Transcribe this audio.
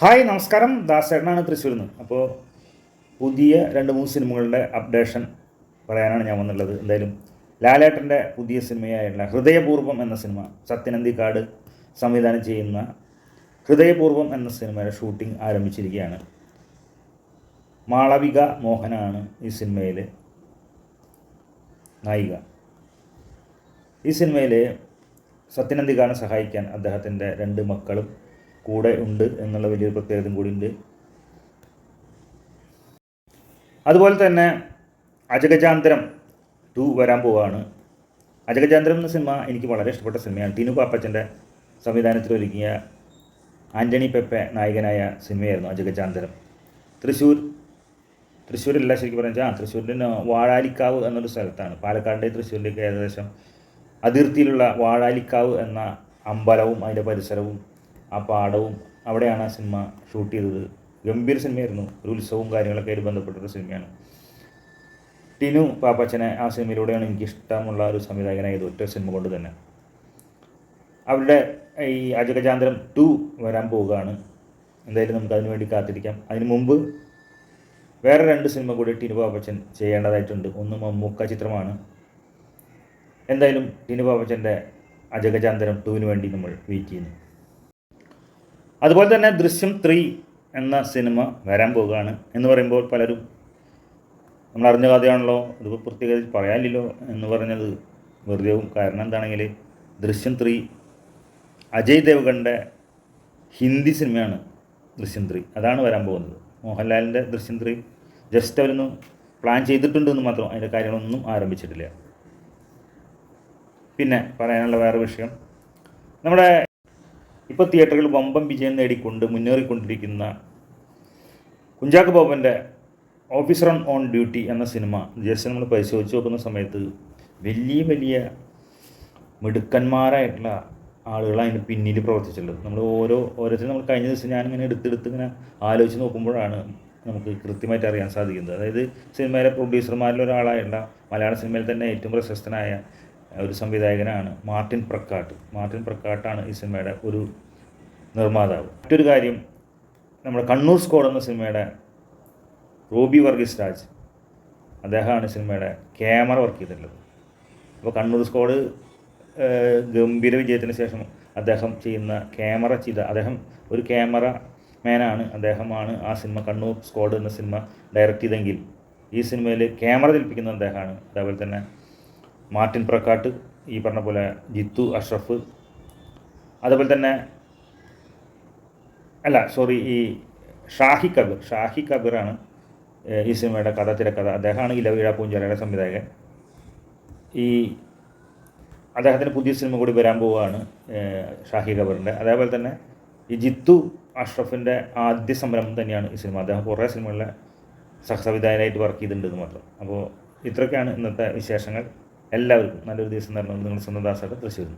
Hi നമസ്കാരം. ദാസേട്ടനാണ് തൃശ്ശൂരിൽ നിന്ന് അപ്പോൾ പുതിയ രണ്ട് മൂന്ന് സിനിമകളുടെ അപ്ഡേഷൻ പറയാനാണ് ഞാൻ വന്നുള്ളത് എന്തായാലും ലാലേട്ടന്റെ പുതിയ സിനിമയായിട്ടുള്ള ഹൃദയപൂർവം എന്ന സിനിമ സത്യനന്ദിക്കാട് സംവിധാനം ചെയ്യുന്ന ഹൃദയപൂർവം എന്ന സിനിമയുടെ ഷൂട്ടിംഗ് ആരംഭിച്ചിരിക്കുകയാണ്. മാളവിക മോഹനാണ് ഈ സിനിമയിൽ നായിക. ഈ സിനിമയിൽ സത്യനന്ദിക്കാടിനെ സഹായിക്കാൻ അദ്ദേഹത്തിന്റെ രണ്ട് മക്കളും കൂടെ ഉണ്ട് എന്നുള്ള വലിയൊരു പ്രത്യേകതയും കൂടി ഉണ്ട് അതുപോലെ തന്നെ അജഗജാന്തരം ടു വരാൻ പോവുകയാണ് അജഗജാന്തരം എന്ന സിനിമ എനിക്ക് വളരെ ഇഷ്ടപ്പെട്ട സിനിമയാണ്. ടിനു പാപ്പച്ചന്റെ സംവിധാനത്തിൽ ഒരുക്കിയ ആന്റണി പെപ്പെ നായകനായ സിനിമയായിരുന്നു അജഗജാന്തരം. തൃശ്ശൂർ തൃശ്ശൂരല്ല ശരിക്കും പറഞ്ഞാൽ ആ തൃശ്ശൂരിന്റെ വാഴാലിക്കാവ് എന്നൊരു സ്ഥലത്താണ്. പാലക്കാടിന്റെ തൃശ്ശൂരിലേക്ക് ഏകദേശം അതിർത്തിയിലുള്ള വാഴാലിക്കാവ് എന്ന അമ്പലവും അതിന്റെ പരിസരവും ആ പാടവും അവിടെയാണ് ആ സിനിമ ഷൂട്ട് ചെയ്തത്. ഗംഭീര സിനിമയായിരുന്നു. ഒരു ഉത്സവവും കാര്യങ്ങളൊക്കെ ആയിട്ട് ബന്ധപ്പെട്ടൊരു സിനിമയാണ്. ടിനു പാപ്പച്ചനെ ആ സിനിമയിലൂടെയാണ് എനിക്ക് ഇഷ്ടമുള്ള ഒരു സംവിധായകനായത് ഒറ്റ സിനിമ കൊണ്ട് തന്നെ. അവരുടെ ഈ അജഗജാന്തരം ടു വരാൻ പോവുകയാണ്. എന്തായാലും നമുക്ക് അതിനു വേണ്ടി കാത്തിരിക്കാം. അതിനു മുമ്പ് വേറെ രണ്ട് സിനിമ കൂടി ടിനു പാപ്പച്ചൻ ചെയ്യേണ്ടതായിട്ടുണ്ട്. ഒന്ന് മമ്മൂക്ക ചിത്രമാണ്. എന്തായാലും ടിനു പാപ്പച്ചന്റെ അജഗജാന്തരം ടുവിന് വേണ്ടി നമ്മൾ വെയിറ്റ് ചെയ്യുന്നു. അതുപോലെ തന്നെ ദൃശ്യം ത്രീ എന്ന സിനിമ വരാൻ പോവുകയാണ് എന്ന് പറയുമ്പോൾ പലരും നമ്മൾ അറിഞ്ഞ കഥയാണല്ലോ ഇത് പ്രത്യേകിച്ച് പറയാനില്ലല്ലോ എന്ന് പറഞ്ഞത്. വെറുതെയാവും കാരണം എന്താണെങ്കിൽ ദൃശ്യം ത്രീ അജയ് ദേവ്ഗണിന്റെ ഹിന്ദി സിനിമയാണ് ദൃശ്യം ത്രീ. അതാണ് വരാൻ പോകുന്നത്. മോഹൻലാലിന്റെ ദൃശ്യം ത്രീ ജസ്റ്റ് അവരൊന്ന് പ്ലാൻ ചെയ്തിട്ടുണ്ടെന്ന് മാത്രം അതിന്റെ കാര്യങ്ങളൊന്നും ആരംഭിച്ചിട്ടില്ല. പിന്നെ പറയാനുള്ള വേറെ വിഷയം. നമ്മുടെ ഇപ്പോൾ തിയേറ്ററുകൾ വമ്പം വിജയം നേടിക്കൊണ്ട് മുന്നേറിക്കൊണ്ടിരിക്കുന്ന കുഞ്ചാക്കോ ബോബന്റെ ഓഫീസർ ഓൺ ഡ്യൂട്ടി എന്ന സിനിമ ജസ്റ്റ് നമ്മൾ പരിശോധിച്ച് നോക്കുന്ന സമയത്ത് വലിയ വലിയ മിടുക്കന്മാരായിട്ടുള്ള ആളുകളാണ് അതിന് പിന്നിൽ പ്രവർത്തിച്ചിട്ടുള്ളത്. നമ്മൾ ഓരോ ഓരോരുത്തരും നമ്മൾ കഴിഞ്ഞ ദിവസം ഞാനിങ്ങനെ എടുത്തെടുത്ത് ഇങ്ങനെ ആലോചിച്ച് നോക്കുമ്പോഴാണ് നമുക്ക് കൃത്യമായിട്ട് അറിയാൻ സാധിക്കുന്നത്. അതായത് സിനിമയിലെ പ്രൊഡ്യൂസർമാരിൽ മലയാള സിനിമയിൽ തന്നെ ഏറ്റവും പ്രശസ്തനായ ഒരു സംവിധായകനാണ് മാർട്ടിൻ പ്രക്കാട്ട്. മാർട്ടിൻ പ്രക്കാട്ടാണ് ഈ സിനിമയുടെ ഒരു നിർമ്മാതാവ്. മറ്റൊരു കാര്യം നമ്മുടെ കണ്ണൂർ സ്കോഡ് എന്ന സിനിമയുടെ റോബി വർഗീസ് രാജ് അദ്ദേഹമാണ് സിനിമയുടെ ക്യാമറ വർക്ക് ചെയ്തിട്ടുള്ളത്. അപ്പോൾ കണ്ണൂർ സ്കോഡ് ഗംഭീര വിജയത്തിന് ശേഷം അദ്ദേഹം ചെയ്യുന്ന ക്യാമറ ചെയ്ത അദ്ദേഹം ഒരു ക്യാമറ മാനാണ് അദ്ദേഹമാണ് ആ സിനിമ കണ്ണൂർ സ്കോഡ് എന്ന സിനിമ ഡയറക്റ്റ് ചെയ്തെങ്കിൽ ഈ സിനിമയിൽ ക്യാമറ ചലിപ്പിക്കുന്ന അദ്ദേഹമാണ്. അതേപോലെ തന്നെ മാർട്ടിൻ പ്രക്കാട്ട് ഈ പറഞ്ഞ പോലെ ജിത്തു അഷ്റഫ്. അതുപോലെ തന്നെ അല്ല സോറി ഈ ഷാഹി കബീർ. ഷാഹി കബീറാണ് ഈ സിനിമയുടെ കഥ തിരക്കഥ. അദ്ദേഹമാണ് ഇലവീഴ പൂഞ്ചാലയുടെ സംവിധായകൻ. ഈ അദ്ദേഹത്തിന് പുതിയ സിനിമ കൂടി വരാൻ പോവുകയാണ് ഷാഹി കബീറിന്റെ. അതേപോലെ തന്നെ ഈ ജിത്തു അഷ്റഫിന്റെ ആദ്യ സംരംഭം തന്നെയാണ് ഈ സിനിമ. അദ്ദേഹം കുറേ സിനിമകളിലെ സഹസംവിധായകനായിട്ട് വർക്ക് ചെയ്തിട്ടുണ്ടെന്ന് മാത്രം. അപ്പോൾ ഇത്രയൊക്കെയാണ് ഇന്നത്തെ വിശേഷങ്ങൾ. എല്ലാവർക്കും നല്ലൊരു ദിവസം തരണം നിങ്ങൾ സ്വന്തം ദാസായിട്ട് തൃശ്ശൂരിൽ